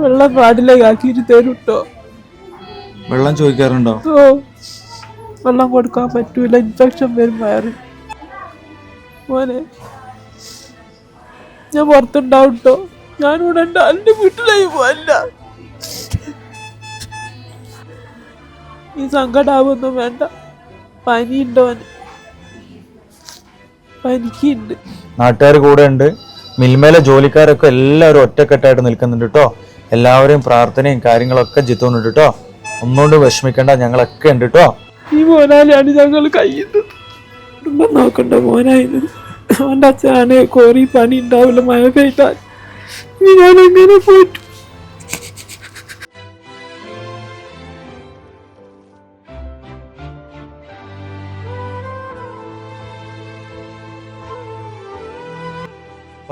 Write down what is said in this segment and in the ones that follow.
വെള്ളം പാടില്ല തരും കേട്ടോ വെള്ളം ചോദിക്കാറുണ്ടോ? ഓ വെള്ളം കൊടുക്കാൻ പറ്റൂല. ഇൻഫെക്ഷൻ വരും വയറ്. മോനെ ഞാൻ പുറത്തുണ്ടാവും കേട്ടോ ഞാനിവിടെ ഉണ്ട് എന്റെ വീട്ടിലായി പോവല്ല. ഈ സങ്കടാവൊന്നും വേണ്ട. പനിയുണ്ടോ പനിക്കുണ്ട്. നാട്ടുകാർ കൂടെ ഉണ്ട് മിൽമയിലെ ജോലിക്കാരൊക്കെ എല്ലാവരും ഒറ്റക്കെട്ടായിട്ട് നിൽക്കുന്നുണ്ട് കേട്ടോ എല്ലാവരെയും പ്രാർത്ഥനയും കാര്യങ്ങളൊക്കെ ജിത്തുന്നുണ്ട് കേട്ടോ ഒന്നുകൊണ്ട് വിഷമിക്കേണ്ട ഞങ്ങളൊക്കെ ഉണ്ട് കേട്ടോ ഈ ഞങ്ങൾ കഴിയുന്നത് കുടുംബം നോക്കണ്ട മോനായിരുന്നു അവന്റെ അച്ഛനാണ് കോറി പണി ഉണ്ടാവില്ല മഴ പെയ്താൽ. ഞാൻ എങ്ങനെ പോയിട്ടു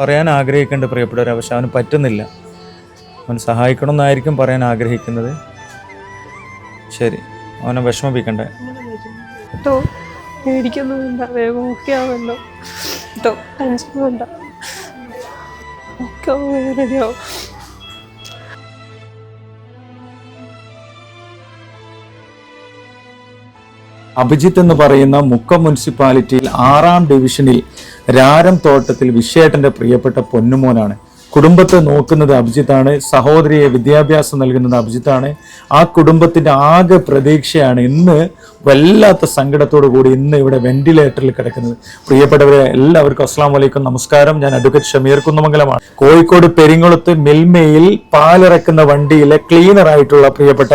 പറയാൻ ആഗ്രഹിക്കേണ്ട പ്രിയപ്പെട്ടവരെ പക്ഷെ അവന് പറ്റുന്നില്ല. അവൻ സഹായിക്കണം എന്നായിരിക്കും പറയാൻ ആഗ്രഹിക്കുന്നത്. ശരി അവനെ വിഷമിപ്പിക്കണ്ടേ? കേട്ടോ വേഗം അഭിജിത്ത് എന്ന് പറയുന്ന മുക്കം മുനിസിപ്പാലിറ്റിയിൽ ആറാം ഡിവിഷനിൽ രാരം തോട്ടത്തിൽ വിഷയേട്ടന്റെ പ്രിയപ്പെട്ട പൊന്നുമോനാണ്. കുടുംബത്തെ നോക്കുന്നത് അഭിജിത്താണ് സഹോദരിയെ വിദ്യാഭ്യാസം നൽകുന്നത് അഭിജിത്താണ്. ആ കുടുംബത്തിന്റെ ആകെ പ്രതീക്ഷയാണ് ഇന്ന് വല്ലാത്ത സങ്കടത്തോടു കൂടി ഇന്ന് ഇവിടെ വെന്റിലേറ്ററിൽ കിടക്കുന്നത്. പ്രിയപ്പെട്ടവരെ എല്ലാവർക്കും അസ്സാം വലൈക്കും നമസ്കാരം. ഞാൻ അഡ്വക്കേറ്റ് ഷമീർ കുന്നമംഗലമാണ്. കോഴിക്കോട് പെരിങ്ങുളത്ത് മിൽമയിൽ പാലിറക്കുന്ന വണ്ടിയിലെ ക്ലീനർ ആയിട്ടുള്ള പ്രിയപ്പെട്ട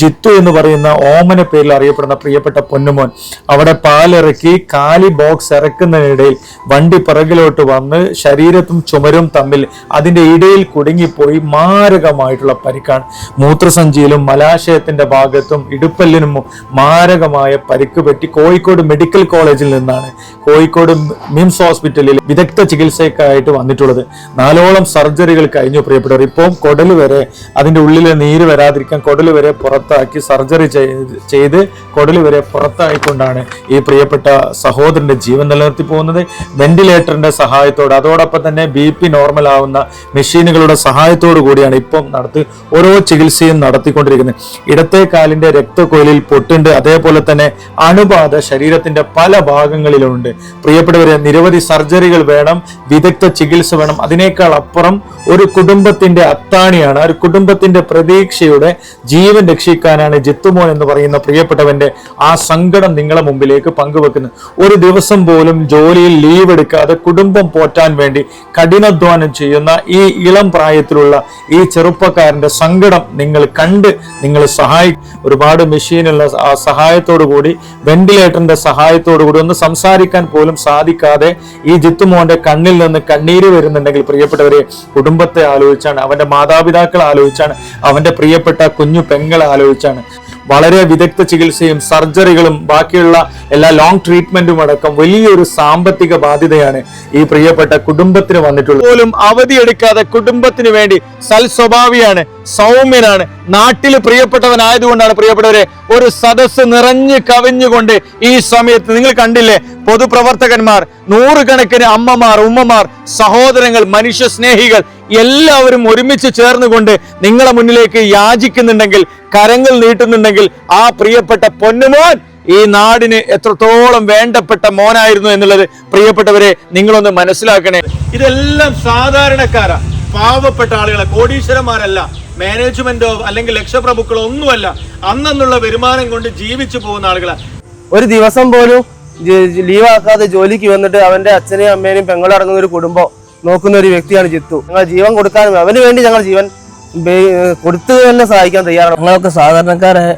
ജിത്തു എന്ന് പറയുന്ന ഓമന പേരിൽ അറിയപ്പെടുന്ന പ്രിയപ്പെട്ട പൊന്നുമോൻ അവിടെ പാലിറക്കി കാലി ബോക്സ് ഇറക്കുന്നതിനിടയിൽ വണ്ടി പിറകിലോട്ട് വന്ന് ശരീരത്തും ചുമരും തമ്മിൽ അതിന്റെ ഇടയിൽ കുടുങ്ങിപ്പോയി മാരകമായിട്ടുള്ള പരിക്കാണ്. മൂത്രസഞ്ചിയിലും മലാശയത്തിന്റെ ഭാഗത്തും ഇടുപ്പല്ലിനും മാരകമായ പരിക്ക് പറ്റി കോഴിക്കോട് മെഡിക്കൽ കോളേജിൽ നിന്നാണ് കോഴിക്കോട് മിംസ് ഹോസ്പിറ്റലിൽ വിദഗ്ധ ചികിത്സയ്ക്കായിട്ട് വന്നിട്ടുള്ളത്. നാലോളം സർജറികൾ കഴിഞ്ഞു പ്രിയപ്പെട്ടവർ. ഇപ്പം കൊടൽ വരെ അതിന്റെ ഉള്ളിലെ നീര് വരാതിരിക്കാൻ കൊടൽ വരെ പുറത്താക്കി സർജറി ചെയ്ത് കൊടൽ വരെ പുറത്തായിക്കൊണ്ടാണ് ഈ പ്രിയപ്പെട്ട സഹോദരന്റെ ജീവൻ നിലനിർത്തി പോകുന്നത്. വെന്റിലേറ്ററിന്റെ സഹായത്തോടെ അതോടൊപ്പം തന്നെ ബി പി നോർമൽ ആവുന്ന മെഷീനുകളുടെ സഹായത്തോടു കൂടിയാണ് ഇപ്പം നടത്തി ഓരോ ചികിത്സയും നടത്തിക്കൊണ്ടിരിക്കുന്നത്. ഇടത്തെ കാലിന്റെ രക്തക്കൊലിൽ പൊട്ടുണ്ട്. അതേപോലെ തന്നെ അണുബാധ ശരീരത്തിന്റെ പല ഭാഗങ്ങളിലുണ്ട്. പ്രിയപ്പെട്ടവരെ നിരവധി സർജറികൾ വേണം വിദഗ്ധ ചികിത്സ വേണം. അതിനേക്കാൾ അപ്പുറം ഒരു കുടുംബത്തിന്റെ അത്താണിയാണ്. ഒരു കുടുംബത്തിന്റെ പ്രതീക്ഷയുടെ ജീവൻ രക്ഷിക്കാനാണ് ജിത്തുമോൻ എന്ന് പറയുന്ന പ്രിയപ്പെട്ടവന്റെ ആ സങ്കടം നിങ്ങളെ മുമ്പിലേക്ക് പങ്കുവെക്കുന്നത് ഒരു ദിവസം പോലും ജോലിയിൽ ലീവ് എടുക്കാതെ കുടുംബം പോറ്റാൻ വേണ്ടി കഠിനാധ്വാനം ചെയ്യുന്ന ഈ ഇളം പ്രായത്തിലുള്ള ഈ ചെറുപ്പക്കാരന്റെ സങ്കടം നിങ്ങൾ കണ്ട് നിങ്ങൾ സഹായി ഒരുപാട് മെഷീനുള്ള സഹായത്തോടു കൂടി വെന്റിലേറ്ററിന്റെ സഹായത്തോടു കൂടി ഒന്ന് സംസാരിക്കാൻ പോലും സാധിക്കാതെ ഈ ജിത്തുമോന്റെ കണ്ണിൽ നിന്ന് കണ്ണീര് വരുന്നുണ്ടെങ്കിൽ പ്രിയപ്പെട്ടവരെ കുടുംബത്തെ ആലോചിച്ചാണ് അവന്റെ മാതാപിതാക്കളെ ആലോചിച്ചാണ് അവന്റെ പ്രിയപ്പെട്ട കുഞ്ഞു പെങ്ങളെ ആലോചിച്ചാണ്. വളരെ വിദഗ്ധ ചികിത്സയും സർജറികളും ബാക്കിയുള്ള എല്ലാ ലോങ് ട്രീറ്റ്മെന്റും അടക്കം വലിയൊരു സാമ്പത്തിക ബാധ്യതയാണ് ഈ പ്രിയപ്പെട്ട കുടുംബത്തിന് വന്നിട്ടുള്ളത്. പോലും അവധിയെടുക്കാതെ കുടുംബത്തിന് വേണ്ടി സൽസ്വഭാവിയാണ് സൗമ്യനാണ് നാട്ടിൽ പ്രിയപ്പെട്ടവനായതുകൊണ്ടാണ് പ്രിയപ്പെട്ടവരെ ഒരു സദസ്സ് നിറഞ്ഞു കവിഞ്ഞുകൊണ്ട് ഈ സമയത്ത് നിങ്ങൾ കണ്ടില്ലേ പൊതുപ്രവർത്തകന്മാർ നൂറുകണക്കിന് അമ്മമാർ ഉമ്മമാർ സഹോദരങ്ങൾ മനുഷ്യ സ്നേഹികൾ എല്ലാവരും ഒരുമിച്ച് ചേർന്നുകൊണ്ട് നിങ്ങളെ മുന്നിലേക്ക് യാചിക്കുന്നുണ്ടെങ്കിൽ കരങ്ങൾ നീട്ടുന്നുണ്ടെങ്കിൽ ആ പ്രിയപ്പെട്ട പൊന്നുമോൻ ഈ നാടിന് എത്രത്തോളം വേണ്ടപ്പെട്ട മോനായിരുന്നു എന്നുള്ളത് പ്രിയപ്പെട്ടവരെ നിങ്ങളൊന്ന് മനസ്സിലാക്കണേ. ഇതെല്ലാം സാധാരണക്കാരാ. പാവപ്പെട്ട ആളുകളെ കോടീശ്വരന്മാരല്ല മാനേജ്മെന്റോ അല്ലെങ്കിൽ ലക്ഷപ്രഭുക്കളോ ഒന്നുമല്ല. അന്നുള്ള വരുമാനം കൊണ്ട് ജീവിച്ചു പോകുന്ന ആളുകളാണ് ഒരു ദിവസം പോലും ലീവാക്കാതെ ജോലിക്ക് വന്നിട്ട് അവന്റെ അച്ഛനെയും അമ്മേനെയും പെങ്ങളും അടങ്ങുന്ന ഒരു കുടുംബം നോക്കുന്ന ഒരു വ്യക്തിയാണ് ജിത്തു. ഞങ്ങൾ ജീവൻ കൊടുക്കാനും അവന് വേണ്ടി ഞങ്ങൾ ജീവൻ കൊടുത്തു തന്നെ സഹായിക്കാൻ തയ്യാറാണ്. ഞങ്ങളൊക്കെ സാധാരണക്കാരായ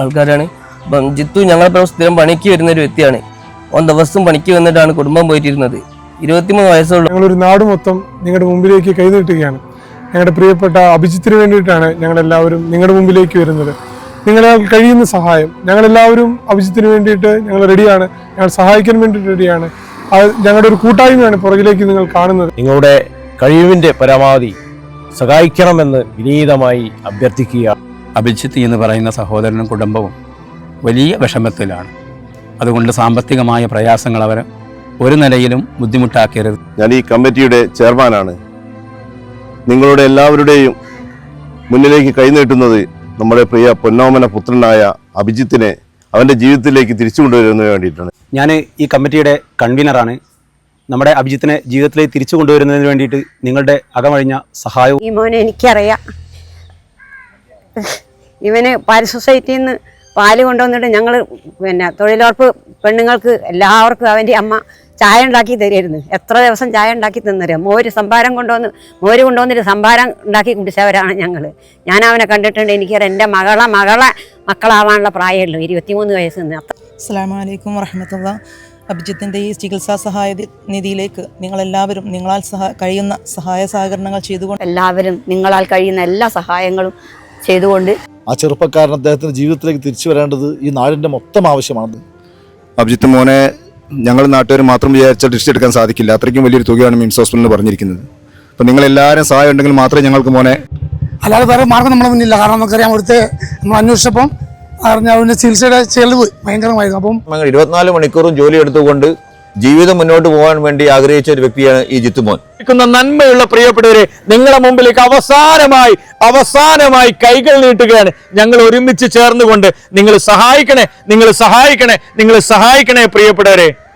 ആൾക്കാരാണ്. അപ്പം ജിത്തു ഞങ്ങളിപ്പോൾ സ്ഥിരം പണിക്ക് വരുന്ന ഒരു വ്യക്തിയാണ്. ഓൻ ദിവസം പണിക്ക് വന്നിട്ടാണ് കുടുംബം പോയിട്ടിരുന്നത്. ഇരുപത്തിമൂന്ന് വയസ്സുള്ള. ഞങ്ങളൊരു നാട് മൊത്തം നിങ്ങളുടെ മുമ്പിലേക്ക് കൈനീട്ടുകയാണ്. ഞങ്ങളുടെ പ്രിയപ്പെട്ട അഭിജിത്തിന് വേണ്ടിയിട്ടാണ് ഞങ്ങളെല്ലാവരും നിങ്ങളുടെ മുമ്പിലേക്ക് വരുന്നത്. നിങ്ങളെ കഴിയുന്ന സഹായം. ഞങ്ങളെല്ലാവരും അഭിജിത്തിന് വേണ്ടിയിട്ട് ഞങ്ങൾ റെഡിയാണ് ഞങ്ങൾ സഹായിക്കാൻ വേണ്ടിയിട്ട് റെഡിയാണ് അത് ഞങ്ങളുടെ ഒരു കൂട്ടായ്മയാണ് പുറകിലേക്ക് നിങ്ങൾ കാണുന്നത്. നിങ്ങളുടെ കഴിവിന്റെ പരമാവധി സഹായിക്കണമെന്ന് വിനീതമായി അഭ്യർത്ഥിക്കുക. അഭിജിത്ത് എന്ന് പറയുന്ന സഹോദരനും കുടുംബവും വലിയ വിഷമത്തിലാണ്. അതുകൊണ്ട് സാമ്പത്തികമായ പ്രയാസങ്ങൾ അവർ ഒരു നിലയിലും ബുദ്ധിമുട്ടാക്കരുത്. ഞാൻ ഈ കമ്മിറ്റിയുടെ ചെയർമാനാണ്. നിങ്ങളുടെ എല്ലാവരുടെയും മുന്നിലേക്ക് കൈനീട്ടുന്നത് നമ്മുടെ പ്രിയ പൊന്നോമന പുത്രനായ അഭിജിത്തിനെ അവന്റെ ജീവിതത്തിലേക്ക് തിരിച്ചു കൊണ്ടുവരുന്നതിന് വേണ്ടിയിട്ടാണ്. ഞാൻ ഈ കമ്മിറ്റിയുടെ കൺവീനറാണ്. നമ്മുടെ അഭിജിത്തിനെ ജീവിതത്തിലേക്ക് തിരിച്ചു കൊണ്ടുവരുന്നതിന് വേണ്ടിയിട്ട് നിങ്ങളുടെ അകമഴിഞ്ഞ സഹായവും ഈ മോനെ എനിക്കറിയാം. ഇവന് പാൽ സൊസൈറ്റിയിൽ നിന്ന് പാൽ കൊണ്ടുവന്നിട്ട് ഞങ്ങൾ പിന്നെ തൊഴിലുറപ്പ് പെണ്ണുങ്ങൾക്ക് എല്ലാവർക്കും അവന്റെ അമ്മ ചായ ഉണ്ടാക്കി തരുമായിരുന്നു എത്ര ദിവസം ചായ ഉണ്ടാക്കി തന്നറിയാം? മോര് സംഭാരം കൊണ്ടുവന്ന് മോര് കൊണ്ടുവന്നിട്ട് സംഭാരം ഉണ്ടാക്കി കുടിച്ചവരാണ് ഞങ്ങൾ ഞാൻ അവനെ കണ്ടിട്ടുണ്ട്. എനിക്ക് എന്റെ മകളെ മകളെ മക്കളാവാനുള്ള പ്രായമുള്ളൂ. ഇരുപത്തിമൂന്ന് വയസ്സ് നിന്ന്. അസ്സാം വലൈക്കും വറഹമത്തുള്ള. അഭിജിത്തിന്റെ ഈ ചികിത്സാ സഹായ നിധിയിലേക്ക് നിങ്ങളെല്ലാവരും നിങ്ങളാൽ സഹ കഴിയുന്ന സഹായ സഹകരണങ്ങൾ ചെയ്തുകൊണ്ട് എല്ലാവരും നിങ്ങളാൽ കഴിയുന്ന എല്ലാ സഹായങ്ങളും ചെയ്തുകൊണ്ട് ആ ചെറുപ്പക്കാരൻ അദ്ദേഹത്തിന്റെ ജീവിതത്തിലേക്ക് തിരിച്ചു വരേണ്ടത് ഈ നാടിന്റെ മൊത്തം ആവശ്യമാണ് അഭിജിത്ത് മോനെ ഞങ്ങൾ നാട്ടുകാർ മാത്രം വിചാരിച്ചാൽ എടുക്കാൻ സാധിക്കില്ല. അത്രയ്ക്കും വലിയൊരു തുകയാണ് മിംസ് ഹോസ്പിറ്റലിൽ പറഞ്ഞിരിക്കുന്നത്. അപ്പം നിങ്ങൾ എല്ലാവരും സഹായം ഉണ്ടെങ്കിൽ മാത്രമേ ഞങ്ങൾക്ക് മോനെ അല്ലാതെ വേറെ മാർഗം നമ്മുടെ മുന്നില്ല കാരണം നമുക്കറിയാം അവിടുത്തെ നമ്മൾ അന്വേഷിച്ചപ്പം അറിഞ്ഞ അവന്റെ ചികിത്സയുടെ ചെലവ് ഭയങ്കരമായിരുന്നു. അപ്പം ഇരുപത്തിനാല് മണിക്കൂറും ജോലി എടുത്തുകൊണ്ട് ജീവിതം മുന്നോട്ട് പോകാൻ വേണ്ടി ആഗ്രഹിച്ച ഒരു വ്യക്തിയാണ് ഈ ജിത്തുമോൻ. നന്മയുള്ള പ്രിയപ്പെട്ടവരെ നിങ്ങളുടെ മുമ്പിലേക്ക് അവസാനമായി അവസാനമായി കൈകൾ നീട്ടുകയാണ്. ഞങ്ങൾ ഒരുമിച്ച് ചേർന്നുകൊണ്ട് നിങ്ങൾ സഹായിക്കണേ നിങ്ങൾ സഹായിക്കണേ നിങ്ങൾ സഹായിക്കണേ പ്രിയപ്പെട്ടവരെ.